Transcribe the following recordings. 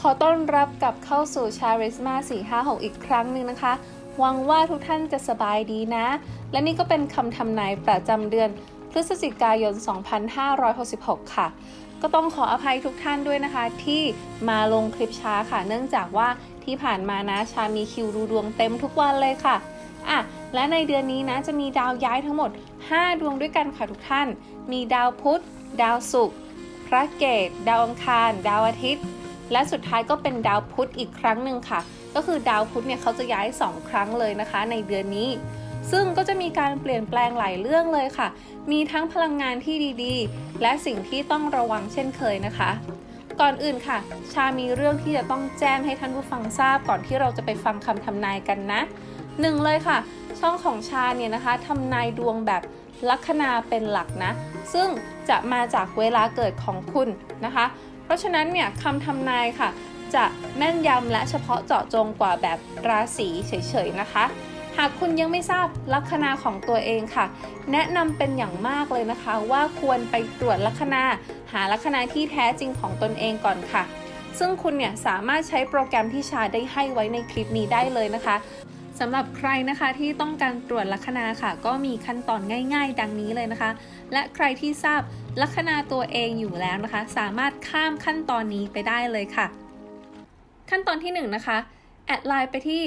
ขอต้อนรับกลับเข้าสู่ชาริสมา456 อีกครั้งหนึ่งนะคะหวังว่าทุกท่านจะสบายดีนะ และนี่ก็เป็นคำทำนายประจำเดือนพฤศจิกายน 2566 ค่ะ ก็ต้องขออภัยทุกท่านด้วยนะคะ ที่มาลงคลิปช้าค่ะ เนื่องจากว่าที่ผ่านมานะชามีคิวดูดวงเต็มทุกวันเลยค่ะ อะ และในเดือนนี้นะจะมีดาวย้ายทั้งหมด 5 ดวงด้วยกันค่ะทุกท่าน มีดาวพุธ ดาวศุกร์ พระเกต ดาวอังคาร ดาวอาทิตย์ และสุดท้ายก็เป็นดาวพุธอีกครั้งหนึ่งค่ะ ก็คือดาวพุธเนี่ยเขาจะย้าย 2 ครั้งเลยนะคะ ในเดือนนี้ ซึ่งก็จะมีการเปลี่ยนแปลงหลายเรื่องเลยค่ะ มีทั้งพลังงานที่ดีๆ และสิ่งที่ต้องระวังเช่นเคยนะคะก่อนอื่นค่ะ ชามีเรื่องที่จะต้องแจ้งให้ท่านผู้ฟังทราบก่อนที่เราจะไปฟังคำทำนายกันนะ หนึ่งเลยค่ะ ช่องของชาเนี่ยนะคะทำนายดวงแบบลัคนาเป็นหลักนะ ซึ่งจะมาจากเวลาเกิดของคุณนะคะ เพราะฉะนั้นเนี่ยคำทำนายค่ะ จะแม่นยำและเฉพาะเจาะจงกว่าแบบราศีเฉยๆนะคะหากคุณยังไม่ทราบลัคนาของตัวเองค่ะ แนะนำเป็นอย่างมากเลยนะคะ ว่าควรไปตรวจลัคนา หาลัคนาที่แท้จริงของตนเองก่อนค่ะ ซึ่งคุณเนี่ยสามารถใช้โปรแกรมที่ชาได้ให้ไว้ในคลิปนี้ได้เลยนะคะ สำหรับใครนะคะที่ต้องการตรวจลัคนาค่ะ ก็มีขั้นตอนง่าย ๆ ดังนี้เลยนะคะ และใครที่ทราบลัคนาตัวเองอยู่แล้วนะคะ สามารถข้ามขั้นตอนนี้ไปได้เลยค่ะ ขั้นตอนที่1นนะคะแอดไลน์ไปที่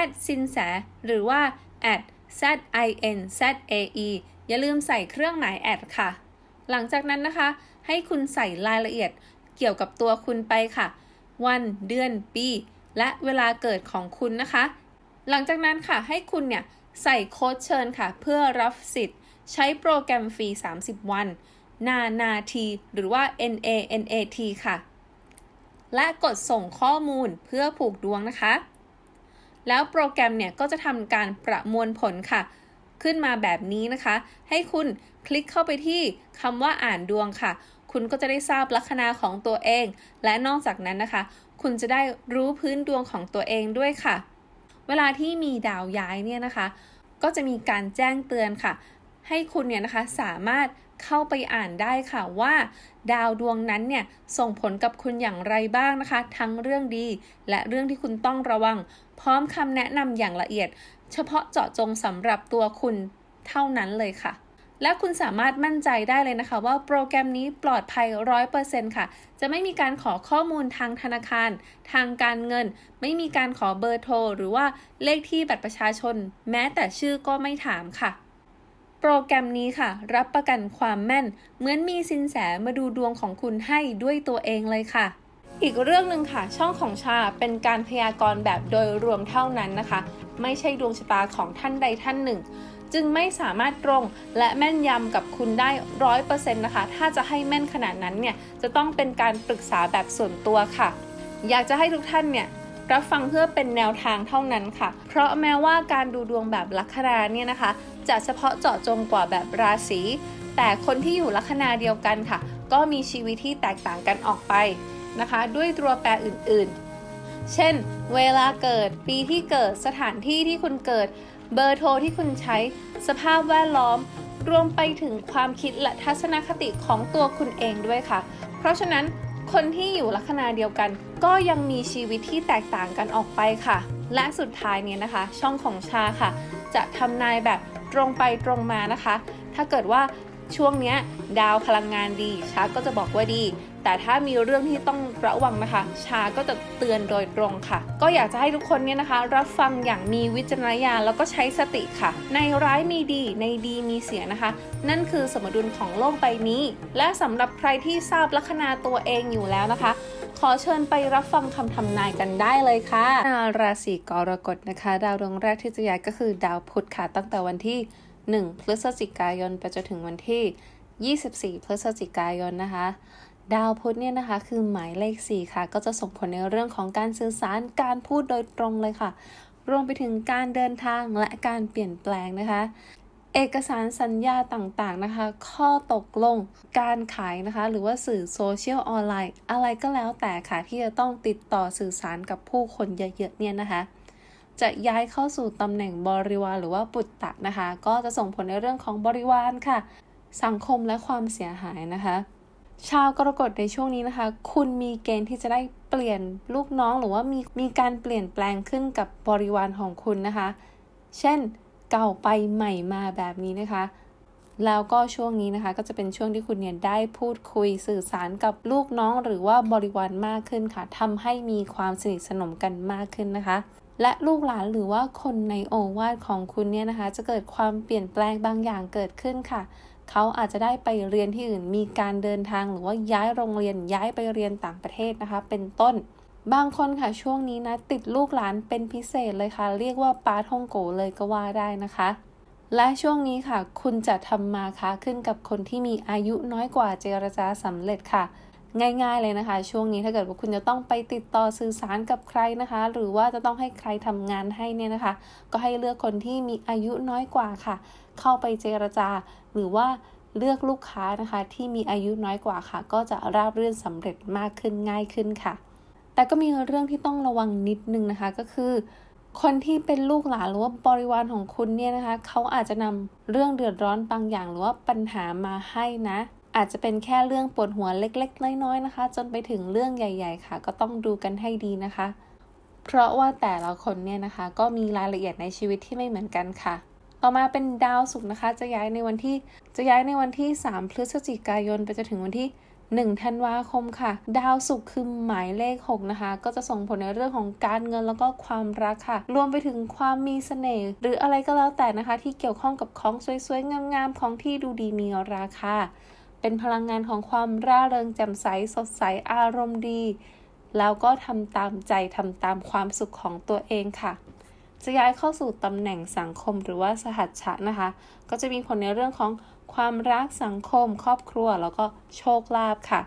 a d สินแสหรือว่า a d z i n z a e อย่าลืมใส่เครื่องหมายแอดค่ะ หลังจากนั้นนะคะ ให้คุณใส่รายละเอียดเกี่ยวกับตัวคุณไปค่ะ วัน เดือน ปี และเวลาเกิดของคุณนะคะ หลังจากนั้นค่ะให้คุณเนี่ยใส่โค้ดเชิญค่ะ เพื่อรับสิทธิ์ ใช้โปรแกรมฟรี 30 วัน นานาทีหรือว่า NANAT ค่ะ และกดส่งข้อมูลเพื่อผูกดวงนะคะ แล้วโปรแกรมเนี่ยก็จะทำการประมวลผลค่ะ ขึ้นมาแบบนี้นะคะ ให้คุณคลิกเข้าไปที่คำว่าอ่านดวงค่ะ คุณก็จะได้ทราบลัคนาของตัวเอง และนอกจากนั้นนะคะ คุณจะได้รู้พื้นดวงของตัวเองด้วยค่ะ วลาที่มีดาวย้ายเนี่ยนะคะ ก็จะมีการแจ้งเตือนค่ะ ให้คุณเนี่ยนะคะสามารถเข้าไปอ่านได้ค่ะว่า ดาวดวงนั้นเนี่ยส่งผลกับคุณอย่างไรบ้างนะคะ ทั้งเรื่องดี และเรื่องที่คุณต้องระวัง พร้อมคำแนะนำอย่างละเอียด เฉพาะเจาะจงสำหรับตัวคุณเท่านั้นเลยค่ะ และคุณสามารถมั่นใจได้เลยนะคะ ว่าโปรแกรมนี้ปลอดภัย 100%ค่ะ จะไม่มีการขอข้อมูลทางธนาคาร ทางการเงิน ไม่มีการขอเบอร์โทร หรือว่าเลขที่บัตรประชาชน แม้แต่ชื่อก็ไม่ถามค่ะโปรแกรมนี้ค่ะ รับประกันความแม่น เหมือนมีสินแสมาดูดวงของคุณให้ด้วยตัวเองเลยค่ะ อีกเรื่องหนึ่งค่ะ ช่องของชาเป็นการพยากรณ์แบบโดยรวมเท่านั้นนะคะ ไม่ใช่ดวงชะตาของท่านใดท่านหนึ่ง จึงไม่สามารถตรงและแม่นยำกับคุณได้ร้อยเปอร์เซ็นต์นะคะ ถ้าจะให้แม่นขนาดนั้นเนี่ยจะต้องเป็นการปรึกษาแบบส่วนตัวค่ะ อยากจะให้ทุกท่านเนี่ยรับฟังเพื่อเป็นแนวทางเท่านั้นค่ะ เพราะแม้ว่าการดูดวงแบบลัคนาเนี่ยนะคะ จะเฉพาะเจาะจงกว่าแบบราศี แต่คนที่อยู่ลัคนาเดียวกันค่ะ ก็มีชีวิตที่แตกต่างกันออกไปนะคะ ด้วยตัวแปรอื่นๆ เช่น เวลาเกิด ปีที่เกิด สถานที่ที่คุณเกิด เบอร์โทรที่คุณใช้ สภาพแวดล้อม รวมไปถึงความคิดและทัศนคติของตัวคุณเองด้วยค่ะ เพราะฉะนั้นคนที่อยู่ลัคนาเดียวกัน ก็ยังมีชีวิตที่แตกต่างกันออกไปค่ะ และสุดท้ายเนี่ยนะคะ ช่องของชาค่ะ จะทำนายแบบตรงไปตรงมานะคะ ถ้าเกิดว่าช่วงเนี้ยดาวพลังงานดีชาก็จะบอกว่าดี แต่ถ้ามีเรื่องที่ต้องระวังนะคะ ชาก็จะเตือนโดยตรงค่ะ ก็อยากจะให้ทุกคนเนี่ยนะคะ รับฟังอย่างมีวิจารณญาณแล้วก็ใช้สติค่ะ ในร้ายมีดีในดีมีเสียนะคะ นั่นคือสมดุลของโลกใบนี้ และสำหรับใครที่ทราบลัคนาตัวเองอยู่แล้วนะคะ ขอเชิญไปรับฟังคำทำนายกันได้เลยค่ะราศีกรกฎนะคะ ดาวดวงแรกที่จะย้ายก็คือดาวพุธค่ะตั้งแต่วันที่ 1 พฤศจิกายนไปจนถึงวันที่ 24 พฤศจิกายนนะคะ ดาวพุธเนี่ยนะคะคือหมายเลข 4 ค่ะ ก็จะส่งผลในเรื่องของการสื่อสารการพูดโดยตรงเลยค่ะ รวมไปถึงการเดินทางและการเปลี่ยนแปลงนะคะ เอกสารสัญญาต่างๆนะคะ ข้อตกลงการขายนะคะ หรือว่าสื่อโซเชียลออนไลน์อะไรก็แล้วแต่ค่ะ ที่จะต้องติดต่อสื่อสารกับผู้คนเยอะๆเนี่ยนะคะ จะย้ายเข้าสู่ตำแหน่งบริวารหรือว่าปุตตะนะคะ ก็จะส่งผลในเรื่องของบริวารค่ะ สังคมและความเสียหายนะคะ ชาวกรกฎในช่วงนี้นะคะ คุณมีเกณฑ์ที่จะได้เปลี่ยนลูกน้องหรือว่ามีมีการเปลี่ยนแปลงขึ้นกับบริวารของคุณนะคะ เช่นเก่าไปใหม่มาแบบนี้นะคะ แล้วก็ช่วงนี้นะคะ ก็จะเป็นช่วงที่คุณเนี่ยได้พูดคุยสื่อสารกับลูกน้องหรือว่าบริวารมากขึ้นค่ะทำให้มีความสนิทสนมกันมากขึ้นนะคะ และลูกหลานหรือว่าคนในโอวาทของคุณเนี่ยนะคะ จะเกิดความเปลี่ยนแปลงบางอย่างเกิดขึ้นค่ะ เขาอาจจะได้ไปเรียนที่อื่น มีการเดินทางหรือว่าย้ายโรงเรียนย้ายไปเรียนต่างประเทศนะคะ เป็นต้น บางคนค่ะช่วงนี้นะ ติดลูกหลานเป็นพิเศษเลยค่ะ เรียกว่าปาท่องโกเลยก็ว่าได้นะคะ และช่วงนี้ค่ะ คุณจะทำมาค้าขึ้นกับคนที่มีอายุน้อยกว่าเจรจาสำเร็จค่ะ ง่าย ๆ เลยนะคะ ช่วงนี้ถ้าเกิดว่าคุณจะต้องไปติดต่อสื่อสารกับใครนะคะ หรือว่าจะต้องให้ใครทำงานให้เนี่ยนะคะ ก็ให้เลือกคนที่มีอายุน้อยกว่าค่ะ เข้าไปเจรจา หรือว่าเลือกลูกค้านะคะ ที่มีอายุน้อยกว่าค่ะ ก็จะราบรื่นสำเร็จมากขึ้นง่ายขึ้นค่ะ แต่ก็มีเรื่องที่ต้องระวังนิดนึงนะคะก็คือคนที่เป็นลูกหลานหรือว่าบริวารของคุณเนี่ยนะคะ เขาอาจจะนำเรื่องเดือดร้อนบางอย่างหรือว่าปัญหามาให้นะ อาจจะเป็นแค่เรื่องปวดหัวเล็กๆ น้อยๆนะคะ จนไปถึงเรื่องใหญ่ ๆ ค่ะ ก็ต้องดูกันให้ดีนะคะ เพราะว่าแต่ละคนเนี่ยนะคะ ก็มีรายละเอียดในชีวิตที่ไม่เหมือนกันค่ะ ต่อมาเป็นดาวศุกร์นะคะ จะย้ายในวันที่จะย้ายในวันที่ 3 พฤศจิกายน ไปจนถึงวันที่1ธันวาคมค่ะ ดาวศุกร์คือหมายเลข 6 นะคะ ก็จะส่งผลในเรื่องของการเงินแล้วก็ความรักค่ะ รวมไปถึงความมีเสน่ห์หรืออะไรก็แล้วแต่นะคะ ที่เกี่ยวข้องกับของสวยๆงามๆของที่ดูดีมีราคา เป็นพลังงานของความร่าเริงแจ่มใสสดใสอารมณ์ดี แล้วก็ทำตามใจทำตามความสุขของตัวเองค่ะจะย้ายเข้าสู่ตำแหน่งสังคมหรือว่าสหัชชะนะคะ ก็จะมีผลในเรื่องของความรักสังคม ครอบครัว แล้วก็โชคลาภค่ะ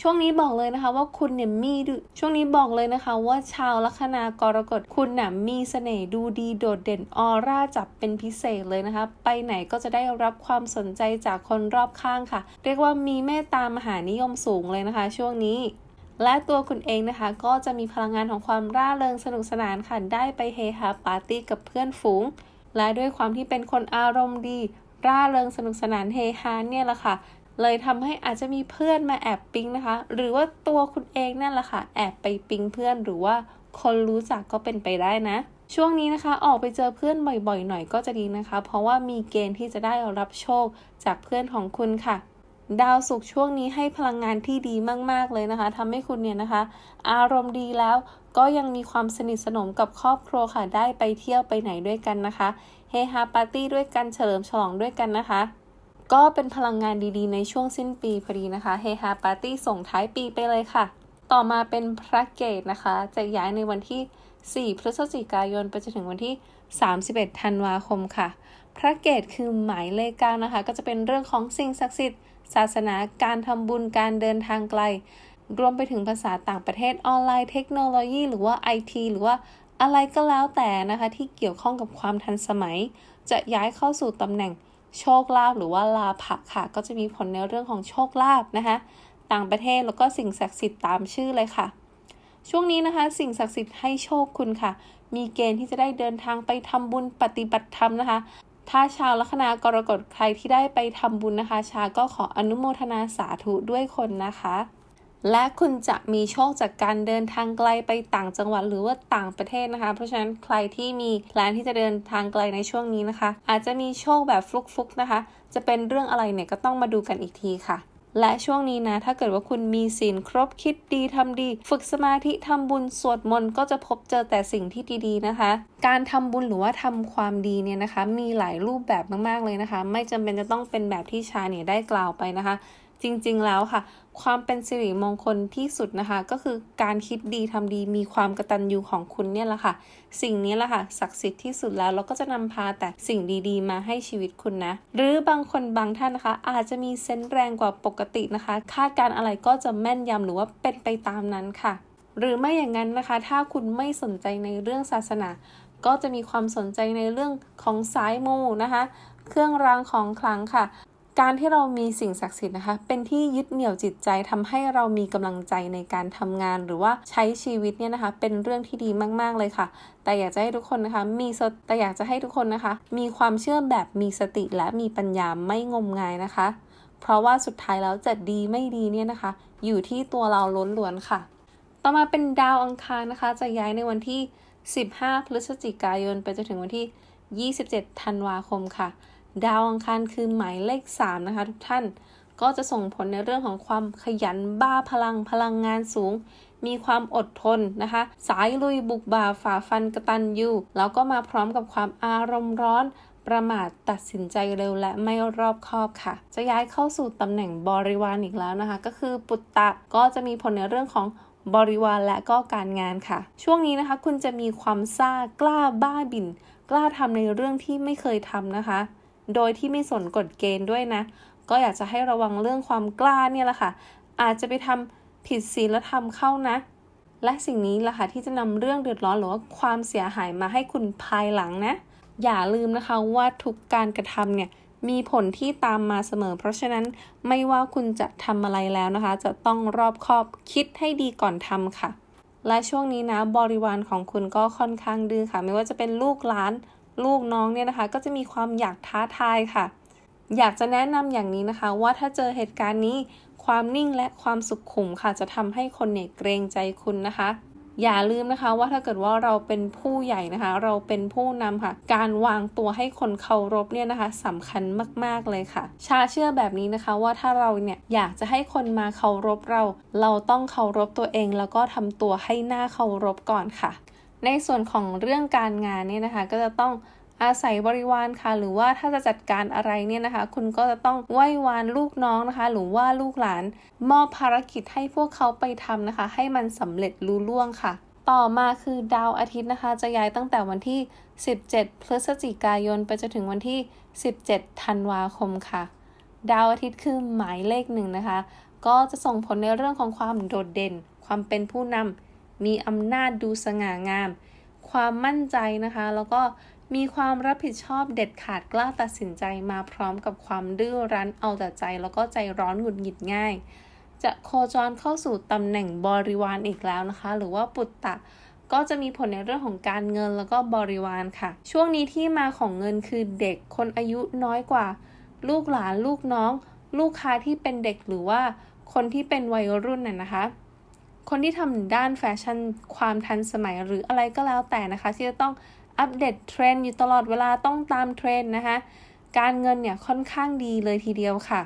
ช่วงนี้บอกเลยนะคะว่าคุณเนี่ยมีดูช่วงนี้บอกเลยนะคะ ว่าชาวลัคนากรกฎคุณน่ะมีเสน่ห์ดูดีโดดเด่นออร่าจับเป็นพิเศษเลยนะคะ ไปไหนก็จะได้รับความสนใจจากคนรอบข้างค่ะ เรียกว่ามีเมตตามหานิยมสูงเลยนะคะ ช่วงนี้และตัวคุณเองนะคะก็จะมีพลังงานของความร่าเริงสนุกสนานค่ะได้ไปเฮฮาปาร์ตี้กับเพื่อนฝูง และด้วยความที่เป็นคนอารมณ์ดี ร่าเริงสนุกสนานเฮฮาเนี่ยแหละค่ะ เลยทำให้อาจจะมีเพื่อนมาแอบปิ๊งนะคะ หรือว่าตัวคุณเองนั่นแหละค่ะ แอบไปปิ๊งเพื่อนหรือว่าคนรู้จักก็เป็นไปได้นะ ช่วงนี้นะคะ ออกไปเจอเพื่อนบ่อยๆ หน่อยก็จะดีนะคะ เพราะว่ามีเกณฑ์ที่จะได้รับโชคจากเพื่อนของคุณค่ะ ดาวศุกร์ช่วงนี้ให้พลังงานที่ดีมากๆเลยนะคะทำให้คุณเนี่ยนะคะ อารมณ์ดีแล้วก็ยังมีความสนิทสนมกับครอบครัวค่ะ ได้ไปเที่ยวไปไหนด้วยกันนะคะ เฮฮาปาร์ตี้ด้วยกันเฉลิมฉลองด้วยกันนะคะ ก็เป็นพลังงานดีๆ ในช่วงสิ้นปีพอดีนะคะเฮฮาปาร์ตี้ส่งท้ายปีไปเลยค่ะ ต่อมาเป็นพระเกตนะคะ จะย้ายในวันที่ 4 พฤศจิกายนไปจนถึงวันที่ 31 ธันวาคมค่ะ พระเกตคือหมายเลขเก้านะคะ ก็จะเป็นเรื่องของสิ่งศักดิ์สิทธิ์ ศาสนาการทำบุญการเดินทางไกล รวมไปถึงภาษาต่างประเทศออนไลน์เทคโนโลยี หรือว่า IT หรือว่าอะไรก็แล้วแต่นะคะ ที่เกี่ยวข้องกับความทันสมัย จะย้ายเข้าสู่ตำแหน่ง โชคลาภหรือว่าลาภะค่ะ ก็จะมีผลในเรื่องของโชคลาภนะคะ ต่างประเทศแล้วก็สิ่งศักดิ์สิทธิ์ตามชื่อเลยค่ะ ช่วงนี้นะคะ สิ่งศักดิ์สิทธิ์ให้โชคคุณค่ะ มีเกณฑ์ที่จะได้เดินทางไปทำบุญปฏิบัติธรรมนะคะ ถ้าชาวลัคนากรกฎใครที่ได้ไปทำบุญนะคะ ชาก็ขออนุโมทนาสาธุด้วยคนนะคะ และคุณจะมีโชคจากการเดินทางไกลไปต่างจังหวัดหรือว่าต่างประเทศนะคะ เพราะฉะนั้นใครที่มีแพลนที่จะเดินทางไกลในช่วงนี้นะคะ อาจจะมีโชคแบบฟลุกๆนะคะ จะเป็นเรื่องอะไรเนี่ยก็ต้องมาดูกันอีกทีค่ะ และช่วงนี้นะ ถ้าเกิดว่าคุณมีศีลครบคิดดีทำดี ฝึกสมาธิทำบุญสวดมนต์ก็จะพบเจอแต่สิ่งที่ดีๆนะคะ การทำบุญหรือว่าทำความดีเนี่ยนะคะ มีหลายรูปแบบมากๆเลยนะคะ ไม่จำเป็นจะต้องเป็นแบบที่ชาเนี่ยได้กล่าวไปนะคะ จริงๆแล้วค่ะ ความเป็นสิริมงคลที่สุดนะคะ ก็คือการคิดดีทำดีมีความกระตัญญูของคุณเนี่ยแหละค่ะ สิ่งนี้แหละค่ะศักดิ์สิทธิ์ที่สุดแล้วแล้วก็จะนำพาแต่สิ่งดีๆ มาให้ชีวิตคุณนะ หรือบางคนบางท่านนะคะ อาจจะมีเซนส์แรงกว่าปกตินะคะ คาดการอะไรก็จะแม่นยำหรือว่าเป็นไปตามนั้นค่ะ หรือไม่อย่างนั้นนะคะ ถ้าคุณไม่สนใจในเรื่องศาสนา ก็จะมีความสนใจในเรื่องของสายมูนะคะ เครื่องรางของขลังค่ะ การที่เรามีสิ่งศักดิ์สิทธิ์นะคะ เป็นที่ยึดเหนี่ยวจิตใจทำให้เรามีกำลังใจในการทำงาน หรือว่าใช้ชีวิตเนี่ยนะคะ เป็นเรื่องที่ดีมาก ๆ เลยค่ะ แต่อยากจะให้ทุกคนนะคะ มีแต่อยากจะให้ทุกคนนะคะ มีความเชื่อแบบมีสติและมีปัญญาไม่งมงายนะคะ เพราะว่าสุดท้ายแล้วจะดีไม่ดีเนี่ยนะคะ อยู่ที่ตัวเราล้วนๆค่ะ ต่อมาเป็นดาวอังคารนะคะ จะย้ายในวันที่ 15 พฤศจิกายน ไปจนถึงวันที่ 27 ธันวาคมค่ะ ดาวอังคารคือหมายเลข 3 นะคะ ทุกท่านก็จะส่งผลในเรื่องของความขยันบ้าพลังพลังงานสูง มีความอดทนนะคะ สายลุยบุกบ่าฝ่าฟันกระตันยูแล้วก็มาพร้อมกับความอารมณ์ร้อน ประมาทตัดสินใจเร็วและไม่รอบคอบค่ะ จะย้ายเข้าสู่ตำแหน่งบริวารอีกแล้วนะคะ ก็คือปุตตะก็จะมีผลในเรื่องของบริวารและก็การงานค่ะ ช่วงนี้นะคะคุณจะมีความซ่ากล้าบ้าบิ่น กล้าทำในเรื่องที่ไม่เคยทำนะคะ โดยที่ไม่สนกฎเกณฑ์ด้วยนะ ก็อยากจะให้ระวังเรื่องความกล้าเนี่ยแหละค่ะ อาจจะไปทำผิดศีลธรรมเข้านะ และสิ่งนี้แหละค่ะที่จะนำเรื่องเดือดร้อนหรือว่าความเสียหายมาให้คุณภายหลังนะ อย่าลืมนะคะว่าทุกการกระทำเนี่ยมีผลที่ตามมาเสมอ เพราะฉะนั้นไม่ว่าคุณจะทำอะไรแล้วนะคะ จะต้องรอบคอบคิดให้ดีก่อนทำค่ะ และช่วงนี้นะบริวารของคุณก็ค่อนข้างดื้อค่ะ ไม่ว่าจะเป็นลูกหลาน ลูกน้องเนี่ยนะคะ ก็จะมีความอยากท้าทายค่ะ อยากจะแนะนำอย่างนี้นะคะ ว่าถ้าเจอเหตุการณ์นี้ความนิ่งและความสุขขุมค่ะ จะทำให้คนเนี่ยเกรงใจคุณนะคะ อย่าลืมนะคะว่าถ้าเกิดว่าเราเป็นผู้ใหญ่นะคะ เราเป็นผู้นำค่ะ การวางตัวให้คนเคารพเนี่ยนะคะสำคัญมากๆเลยค่ะ ชาเชื่อแบบนี้นะคะว่าถ้าเราเนี่ยอยากจะให้คนมาเคารพเรา เราต้องเคารพตัวเอง แล้วก็ทำตัวให้หน้าเคารพก่อนค่ะ ในส่วนของเรื่องการงานเนี่ยนะคะก็จะต้องอาศัยบริวารค่ะ หรือว่าถ้าจะจัดการอะไรเนี่ยนะคะ คุณก็จะต้องไหว้วานลูกน้องนะคะ หรือว่าลูกหลานมอบภารกิจให้พวกเขาไปทำนะคะ ให้มันสำเร็จลุล่วงค่ะ ต่อมาคือดาวอาทิตย์นะคะ จะย้ายตั้งแต่วันที่ 17 พฤศจิกายน ไปจนถึงวันที่ 17 ธันวาคมค่ะ ดาวอาทิตย์คือหมายเลขหนึ่งนะคะ ก็จะส่งผลในเรื่องของความโดดเด่น ความเป็นผู้นำ มีอำนาจดูสง่างาม ความมั่นใจนะคะ แล้วก็มีความรับผิดชอบเด็ดขาดกล้าตัดสินใจมาพร้อมกับความดื้อรั้นเอาแต่ใจ แล้วก็ใจร้อนหงุดหงิดง่าย จะโคจรเข้าสู่ตำแหน่งบริวารอีกแล้วนะคะ หรือว่าปุตตะก็จะมีผลในเรื่องของการเงินแล้วก็บริวารค่ะ ช่วงนี้ที่มาของเงินคือเด็กคนอายุน้อยกว่า ลูกหลานลูกน้อง ลูกค้าที่เป็นเด็กหรือว่าคนที่เป็นวัยรุ่นน่ะนะคะ คนที่ทำด้านแฟชั่นความทันสมัยหรืออะไรก็แล้วแต่นะคะ ที่จะต้องอัปเดตเทรนด์อยู่ตลอดเวลาต้องตามเทรนด์นะคะ การเงินเนี่ยค่อนข้างดีเลยทีเดียวค่ะ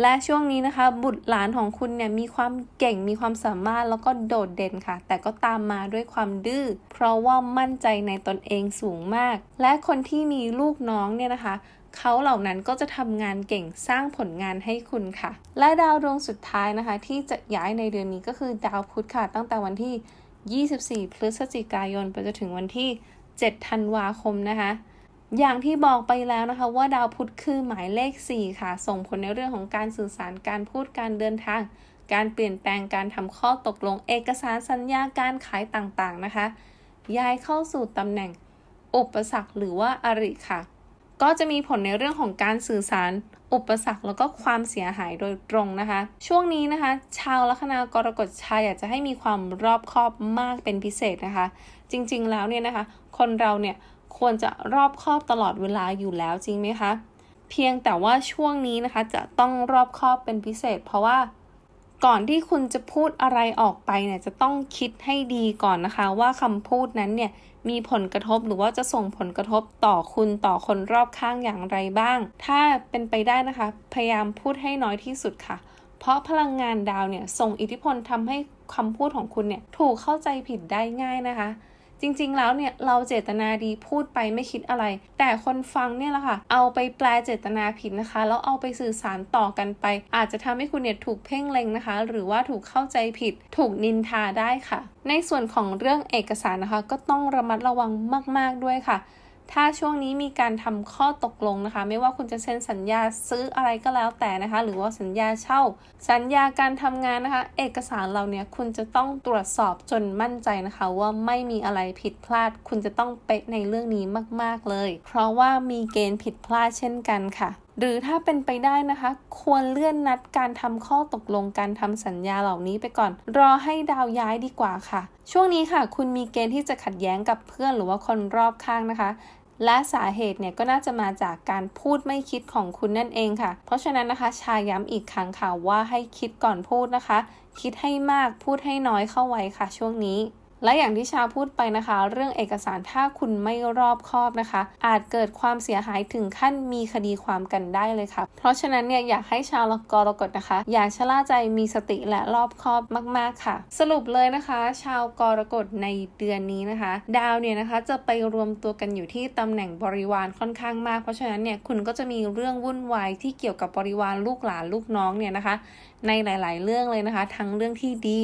และช่วงนี้นะคะ บุตรหลานของคุณเนี่ยมีความเก่งมีความสามารถแล้วก็โดดเด่นค่ะ แต่ก็ตามมาด้วยความดื้อเพราะว่ามั่นใจในตนเองสูงมาก และคนที่มีลูกน้องเนี่ยนะคะ เขาเหล่านั้นก็จะทำงานเก่งสร้างผลงานให้คุณค่ะ และดาวดวงสุดท้ายนะคะ ที่จะย้ายในเดือนนี้ก็คือดาวพุธค่ะ ตั้งแต่วันที่ 24 พฤศจิกายนไปจนถึงวันที่ 7 ธันวาคมนะคะ อย่างที่บอกไปแล้วนะคะ ว่าดาวพุธคือหมายเลข 4 ค่ะ ส่งผลในเรื่องของการสื่อสารการพูดการเดินทาง การเปลี่ยนแปลงการทำข้อตกลงเอกสารสัญญาการขายต่างๆนะคะ ย้ายเข้าสู่ตำแหน่งอุปสรรคหรือว่าอริค่ะ ก็จะมีผลในเรื่องของการสื่อสาร อุปสรรคแล้วก็ความเสียหายโดยตรงนะคะ ช่วงนี้นะคะ ชาวลัคนากรกฎชายอยากจะให้มีความรอบคอบมากเป็นพิเศษนะคะ จริงๆแล้วเนี่ยนะคะ คนเราเนี่ยควรจะรอบคอบตลอดเวลาอยู่แล้วจริงไหมคะ เพียงแต่ว่าช่วงนี้นะคะจะต้องรอบคอบเป็นพิเศษ เพราะว่าก่อนที่คุณจะพูดอะไรออกไปเนี่ยจะต้องคิดให้ดีก่อนนะคะ ว่าคำพูดนั้นเนี่ย มีผลกระทบหรือว่าจะส่งผลกระทบต่อคุณต่อคนรอบข้างอย่างไรบ้าง ถ้าเป็นไปได้นะคะ พยายามพูดให้น้อยที่สุดค่ะ เพราะพลังงานดาวเนี่ยส่งอิทธิพลทำให้คำพูดของคุณเนี่ยถูกเข้าใจผิดได้ง่ายนะคะ จริงๆ แล้วเนี่ยเราเจตนาดีพูดไปไม่คิดอะไร แต่คนฟังเนี่ยแหละค่ะ เอาไปแปลเจตนาผิดนะคะ แล้วเอาไปสื่อสารต่อกันไป อาจจะทำให้คุณเนี่ยถูกเพ่งเล็งนะคะ หรือว่าถูกเข้าใจผิด ถูกนินทาได้ค่ะ ในส่วนของเรื่องเอกสารนะคะ ก็ต้องระมัดระวังมาก ๆด้วยค่ะ ถ้าช่วงนี้มีการทำข้อตกลงนะคะ ไม่ว่าคุณจะเซ็นสัญญาซื้ออะไรก็แล้วแต่นะคะ หรือว่าสัญญาเช่า สัญญาการทำงานนะคะ เอกสารเราเนี่ยคุณจะต้องตรวจสอบจนมั่นใจนะคะ ว่าไม่มีอะไรผิดพลาด คุณจะต้องเป๊ะในเรื่องนี้มาก ๆเลย เพราะว่ามีเกณฑ์ผิดพลาดเช่นกันค่ะหรือถ้าเป็นไปได้นะคะ ควรเลื่อนนัดการทำข้อตกลงการทำสัญญาเหล่านี้ไปก่อน รอให้ดาวย้ายดีกว่าค่ะ ช่วงนี้ค่ะ คุณมีเกณฑ์ที่จะขัดแย้งกับเพื่อนหรือว่าคนรอบข้างนะคะ และสาเหตุเนี่ยก็น่าจะมาจากการพูดไม่คิดของคุณนั่นเองค่ะ เพราะฉะนั้นนะคะชาย้ำอีกครั้งค่ะว่าให้คิดก่อนพูดนะคะ คิดให้มากพูดให้น้อยเข้าไว้ค่ะช่วงนี้ และอย่างที่ชาพูดไปนะคะ เรื่องเอกสารถ้าคุณไม่รอบคอบนะคะ อาจเกิดความเสียหายถึงขั้นมีคดีความกันได้เลยค่ะ เพราะฉะนั้นเนี่ยอยากให้ชาวกรกฎนะคะ อย่าชะล่าใจมีสติและรอบคอบมาก ๆค่ะ สรุปเลยนะคะ ชาวกรกฎในเดือนนี้นะคะ ดาวเนี่ยนะคะจะไปรวมตัวกันอยู่ที่ตำแหน่งบริวารค่อนข้างมาก เพราะฉะนั้นเนี่ยคุณก็จะมีเรื่องวุ่นวายที่เกี่ยวกับบริวารลูกหลานลูกน้องเนี่ยนะคะ ในหลาย ๆ เรื่องเลยนะคะ ทั้งเรื่องที่ดี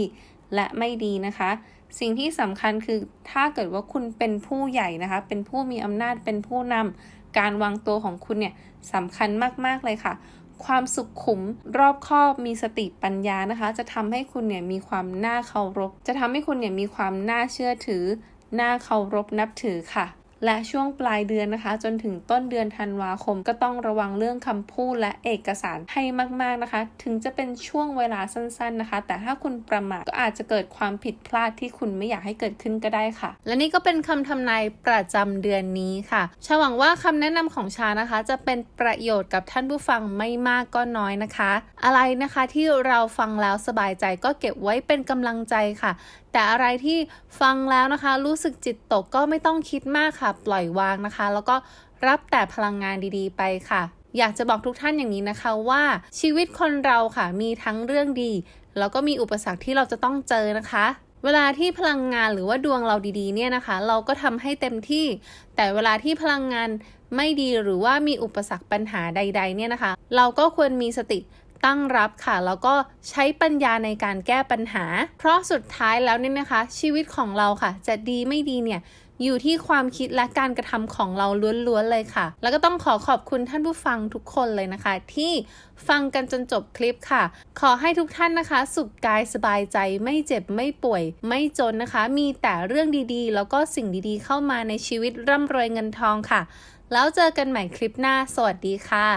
และไม่ดีนะคะ สิ่งที่สำคัญคือถ้าเกิดว่าคุณเป็นผู้ใหญ่นะคะ เป็นผู้มีอำนาจเป็นผู้นำการวางตัวของคุณเนี่ยสำคัญมากๆเลยค่ะ ความสุขขุมรอบคอบมีสติปัญญานะคะ จะทำให้คุณเนี่ยมีความน่าเคารพ จะทำให้คุณเนี่ยมีความน่าเชื่อถือ น่าเคารพนับถือค่ะ และช่วงปลายเดือนนะคะ จนถึงต้นเดือนธันวาคม ก็ต้องระวังเรื่องคำพูดและเอกสารให้มากๆนะคะ ถึงจะเป็นช่วงเวลาสั้นๆนะคะ แต่ถ้าคุณประมาทก็อาจจะเกิดความผิดพลาดที่คุณไม่อยากให้เกิดขึ้นก็ได้ค่ะ และนี่ก็เป็นคำทำนายประจำเดือนนี้ค่ะชาหวังว่าคำแนะนำของชานะคะ จะเป็นประโยชน์กับท่านผู้ฟังไม่มากก็น้อยนะคะ อะไรนะคะที่เราฟังแล้วสบายใจก็เก็บไว้เป็นกำลังใจค่ะ แต่อะไรที่ฟังแล้วนะคะ รู้สึกจิตตกก็ไม่ต้องคิดมากค่ะปล่อยวางนะคะ แล้วก็รับแต่พลังงานดีๆ ไปค่ะ อยากจะบอกทุกท่านอย่างนี้นะคะว่าชีวิตคนเราค่ะมีทั้งเรื่องดี แล้วก็มีอุปสรรคที่เราจะต้องเจอนะคะเวลาที่พลังงานหรือว่าดวงเราดีๆเนี่ยนะคะ เราก็ทำให้เต็มที่ แต่เวลาที่พลังงานไม่ดีหรือว่ามีอุปสรรคปัญหาใด ๆเนี่ยนะคะ เราก็ควรมีสติตั้งรับค่ะ แล้วก็ใช้ปัญญาในการแก้ปัญหา เพราะสุดท้ายแล้วเนี่ยนะคะ ชีวิตของเราค่ะ จะดีไม่ดีเนี่ย อยู่ที่ความคิดและการกระทำของเราล้วนๆเลยค่ะ แล้วก็ต้องขอขอบคุณท่านผู้ฟังทุกคนเลยนะคะ ที่ฟังกันจนจบคลิปค่ะ ขอให้ทุกท่านนะคะ สุขกายสบายใจไม่เจ็บไม่ป่วย ไม่จนนะคะ มีแต่เรื่องดีๆ แล้วก็สิ่งดีๆ เข้ามาในชีวิตร่ำรวยเงินทองค่ะ แล้วเจอกันใหม่คลิปหน้า สวัสดีค่ะ